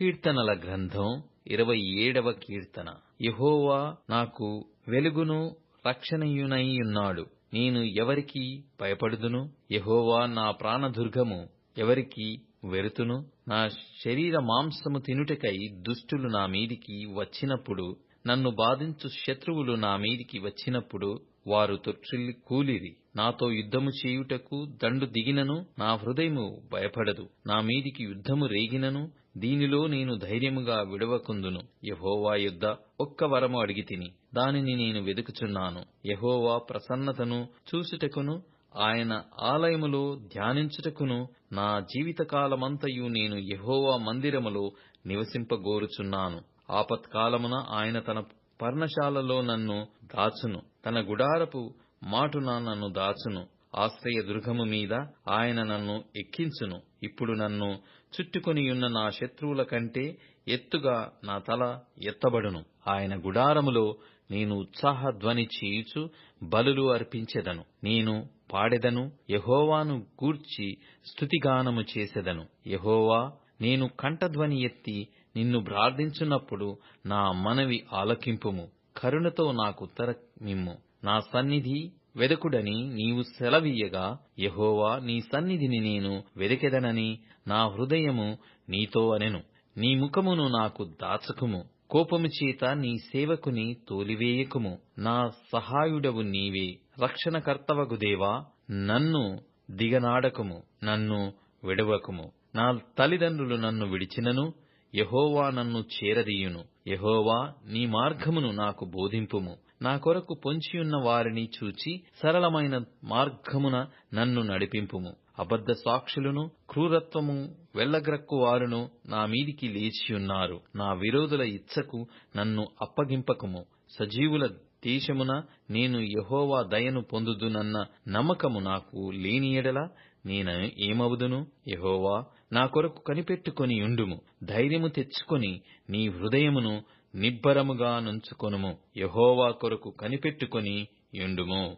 కీర్తనల గ్రంథం ఇరవై ఏడవ కీర్తన. యహోవా నాకు వెలుగును రక్షణయునైయున్నాడు. నేను ఎవరికి భయపడుదును? యహోవా నా ప్రాణదుర్గము ఎవరికి వెరుతును? నా శరీర మాంసము తినుటకై దుష్టులు నా మీదికి వచ్చినప్పుడు నన్ను బాధించు శత్రువులు నా మీదికి వచ్చినప్పుడు వారు తొట్రిల్లి కూలిరి. నాతో యుద్ధము చేయుటకు దండు దిగినను నా హృదయము భయపడదు. నా మీదికి యుద్ధము రేగినను దీనిలో నేను ధైర్యముగా విడవకుందును. యహోవా యుద్ధ ఒక్క వరము అడిగి తిని దానిని నేను వెదుకుచున్నాను. యహోవా ప్రసన్నతను చూసుటకును ఆయన ఆలయములో ధ్యానించుటకును నా జీవితకాలమంతయు నేను యహోవా మందిరములో నివసింపగోరుచున్నాను. ఆపత్కాలమున ఆయన తన పర్ణశాలలో నన్ను దాచును. తన గుడారపు మాటున నన్ను దాచును. ఆశ్రయ దుర్గము మీద ఆయన నన్ను ఎక్కించును. ఇప్పుడు నన్ను చుట్టుకొనియున్న నా శత్రువుల కంటే ఎత్తుగా నా తల ఎత్తబడును. ఆయన గుడారములో నేను ఉత్సాహ ధ్వని చేయుచు బలులు అర్పించెదను. నేను పాడెదను యహోవాను గూర్చి స్తుతిగానము చేసెదను. యహోవా నేను కంఠధ్వని ఎత్తి నిన్ను ప్రార్థించున్నప్పుడు నా మనవి ఆలకింపుము. కరుణతో నాకు ఉత్తరమిమ్ము. నా సన్నిధి వెదకుడని నీవు సెలవీయగా యహోవా నీ సన్నిధిని నేను వెదకెదనని నా హృదయము నీతో అనెను. నీ ముఖమును నాకు దాచకుము. కోపము చేత నీ సేవకుని తోలివేయకుము. నా సహాయుడవు నీవే. రక్షణకర్తవగు దేవా నన్ను దిగనాడకుము. నన్ను విడవకుము. నా తల్లిదండ్రులు నన్ను విడిచినను. యహోవా నన్ను చేరదీయును. యహోవా నీ మార్గమును నాకు బోధింపుము. నా కొరకు పొంచియున్న వారిని చూచి సరళమైన మార్గమున నన్ను నడిపింపుము. అబద్ధ సాక్షులను క్రూరత్వము వెళ్ళగ్రక్కు వారును నా మీదికి లేచియున్నారు. నా విరోధుల ఇచ్చకు నన్ను అప్పగింపకము. సజీవుల దేశమున నేను యహోవా దయను పొందుదునన్న నమ్మకము నాకు లేని ఎడల నేను ఏమవుదును? యహోవా నా కొరకు కనిపెట్టుకొని ఉండుము ధైర్యము తెచ్చుకొని నీ హృదయమును నిబ్బరముగా నుంచుకొనుము. యహోవా కొరకు కనిపెట్టుకొని యుండుము.